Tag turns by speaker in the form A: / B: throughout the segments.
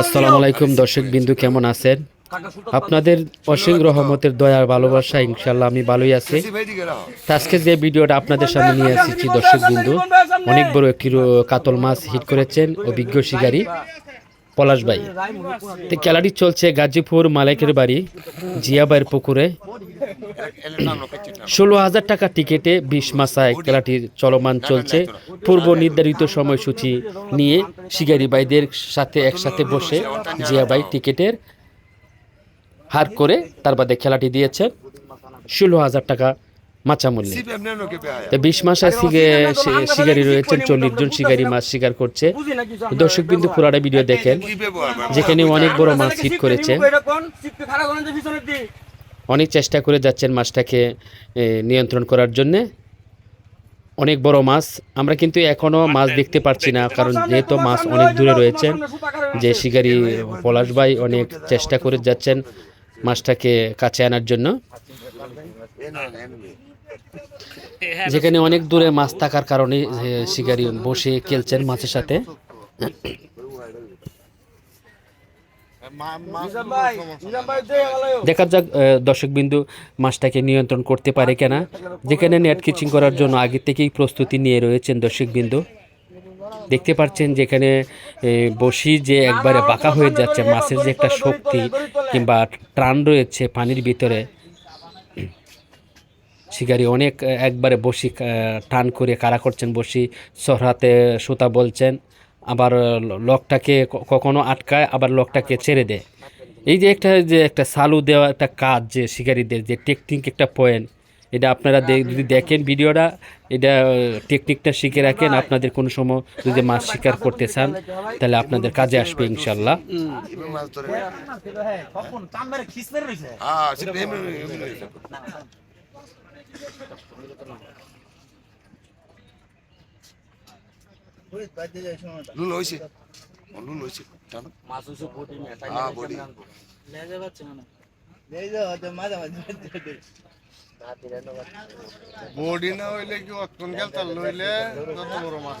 A: আসসালামু আলাইকুম দর্শক বিন্দু কেমন আছেন? আপনাদের অসীম রহমতের দয়ার ভালোবাসা ইনশাল্লাহ আমি ভালোই আছি। আজকে যে ভিডিওটা আপনাদের সামনে নিয়ে এসেছি দর্শক বিন্দু অনেক বড় একটি কাতল মাছ হিট করেছেন অভিজ্ঞ শিকারী। পলাশ ভাই। তো খেলাটি চলছে গাজীপুর মালিকের বাড়ি, জিয়াবাইয়ের পুকুরে। ষোলো হাজার টাকা টিকিটে বিশ মাসায় খেলাটির চলমান চলছে। পূর্ব নির্ধারিত সময়সূচি নিয়ে শিকারী ভাইদের সাথে একসাথে বসে জিয়াবাই টিকিটের হার করে তার বাদে খেলাটি দিয়েছে। ষোলো হাজার টাকা মাচা মূল্যে তো বিশ মাসায় শিকারি রয়েছেন চল্লিশ জন শিকারী মাছ শিকার করছে। দর্শক বিন্দু পুরাটা ভিডিও দেখেন যেখানে অনেক বড় মাছ হিট করেছে। অনেক চেষ্টা করে যাচ্ছেন মাছটাকে নিয়ন্ত্রণ করার জন্যে। অনেক বড় মাছ আমরা কিন্তু এখনও মাছ দেখতে পারছি না কারণ যেহেতু মাছ অনেক দূরে রয়েছেন যে শিকারি পলাশ ভাই অনেক চেষ্টা করে যাচ্ছেন মাছটাকে কাছে আনার জন্য। যেখানে অনেক দূরে মাছ থাকার কারণে শিকারি বসে খেলছেন মাছের সাথে। দেখা যাক দর্শক বিন্দু মাছটাকে নিয়ন্ত্রণ করতে পারে কিনা। যেখানে নেট কিচিং করার জন্য আগে থেকেই প্রস্তুতি নিয়ে রয়েছেন দর্শক বিন্দু দেখতে পাচ্ছেন যেখানে বসি যে একবারে বাঁকা হয়ে যাচ্ছে, মাছের যে একটা শক্তি কিংবা ট্রান রয়েছে পানির ভিতরে শিকারি অনেক একবারে বসি টান করে কারা করছেন বসি সহরাতে সুতা বলছেন আবার লকটাকে কখনো আটকায় আবার লকটাকে ছেড়ে দেয় এই যে একটা যে একটা সালু দেওয়া একটা কাজ যে শিকারীদের যে টেকনিক একটা পয়েন্ট এটা আপনারা যদি দেখেন ভিডিওটা এটা টেকনিকটা শিখে রাখেন আপনাদের কোনো সময় যদি মাছ শিকার করতে চান তাহলে আপনাদের কাজে আসবে ইনশাল্লাহ
B: লুল হয়েছে। লুল হয়েছে। টানো। হ্যাঁ বডি
C: বডি না। হইলে কি অতন গেল? তার লইলে কত বড় মাছ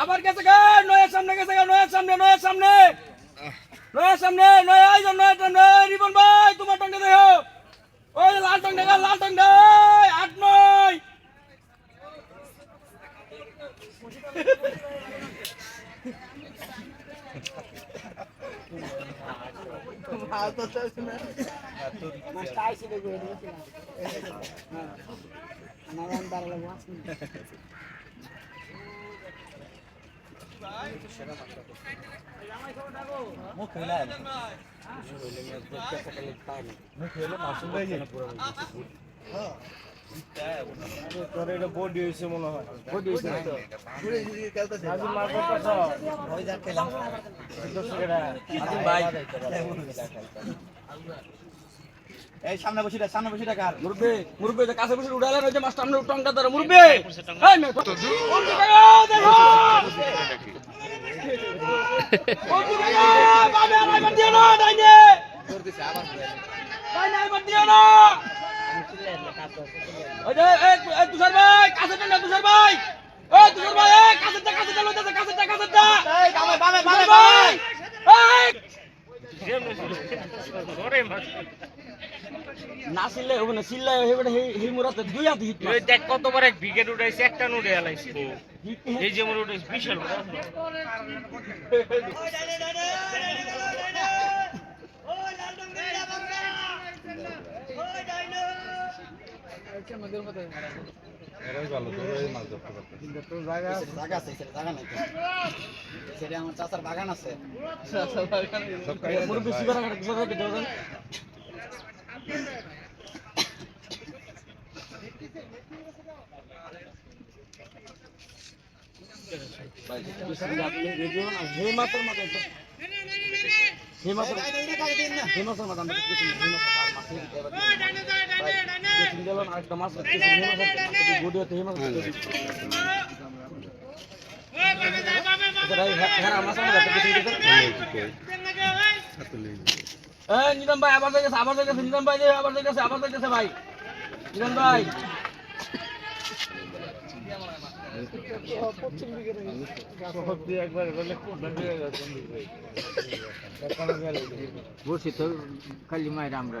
D: আবার গেছে গা নয়ের সামনে গেছে গা নয়ের সামনে নয়ের সামনে। নয়ের সামনে নয় আইজন নয় নয় রিবন ভাই তোমার টঙ্গে দেখো। ওই লাল টঙ্গে গা লাল টঙ্গে আট নয়।
E: তোর এটা বডি হয়েছে মনে হয়
D: বডি হয়েছে তো
E: আজ মার কথা তো
F: ওই যা খেলাম ভাই এই সামনে বসে সামনে বসে থাক আর।
D: মুরব্বি মুরব্বি যে কাছে বসে উড়ালেন ওই যে মাছটা আমরা টঙ্গা ধরে মুরব্বি এই মেয়ে, মুরব্বি কাকা, দেখো মুরব্বি কাকা, বাবে আর আইবার দিও না, ডাইনে। ডাইনে আইবার দিও না। ওই যে, এই, এই তুষার ভাই, কাছেরটা না, তুষার ভাই। এই তুষার ভাই, এই, কাছেরটা, কাছেরটা লইতেছে, কাছেরটা, কাছেরটা।
F: এই, বামে, বামে, বামে,
D: তুষার ভাই, এই। না সিললে হবে না সিললে হবে না হি মুরাতে দুই হাত হিট
G: ওই দেখ কতবার এক ভিকেট উঠাইছে একটা নুডে আলাইছে। এই যে মোর উঠাইছে বিশাল
F: আছে জায়গা নাই আমার চাচার বাগান আছে।
D: মুরব্বী শিবার আগে শিবার আগে যাও যান। হে মাত্র মাত্র হে মাত্র হে মাত্র মাত্র আমরা কিছু হে মাত্র আর মাছ কিছু গেল না একটা মাছ কিছু হে মাত্র গুডিও তে হে মাত্র হ্যাঁ মাছ কিছু কিছু এই নিজাম ভাই আবার দেখেছে আবার দেখেছে নিজাম ভাই আবার দেখেছে আবার দেখেছে ভাই। নিজাম ভাই। বসি তো খালি মায়ের আমরা।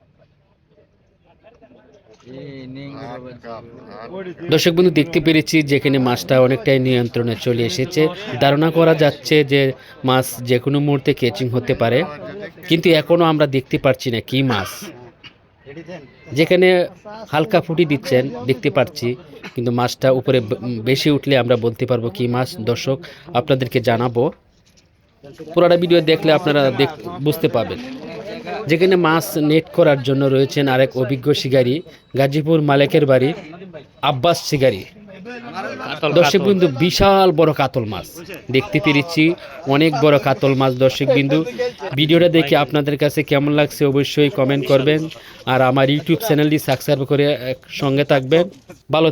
A: দর্শক বন্ধু, দেখতে পেরেছি যেখানে মাছটা অনেকটাই নিয়ন্ত্রণে চলে এসেছে। ধারণা করা যাচ্ছে যে মাছ যে কোনো মুহূর্তে কেচিং হতে পারে, কিন্তু এখনও আমরা দেখতে পারছি না কি মাছ। যেখানে হালকা ফুটি দিচ্ছেন, দেখতে পাচ্ছি কিন্তু মাছটা উপরে বেশি উঠলে আমরা বলতে পারব কি মাছ। দর্শক, আপনাদেরকে জানাব। পুরোটা ভিডিও দেখলে আপনারা বুঝতে পারবেন। যেখানে মাছ নেট করার জন্য রয়েছেন আরেক অভিজ্ঞ শিকারী গাজীপুর মালেকের বাড়ি আব্বাস শিকারী। দর্শক বিন্দু বিশাল বড় কাতল মাছ। দেখতে পেরেছি অনেক বড় কাতল মাছ দর্শক বিন্দু। ভিডিওটা দেখে আপনাদের কাছে কেমন লাগছে অবশ্যই কমেন্ট করবেন। আর আমার ইউটিউব চ্যানেলটি সাবস্ক্রাইব করে সঙ্গে থাকবেন। ভালো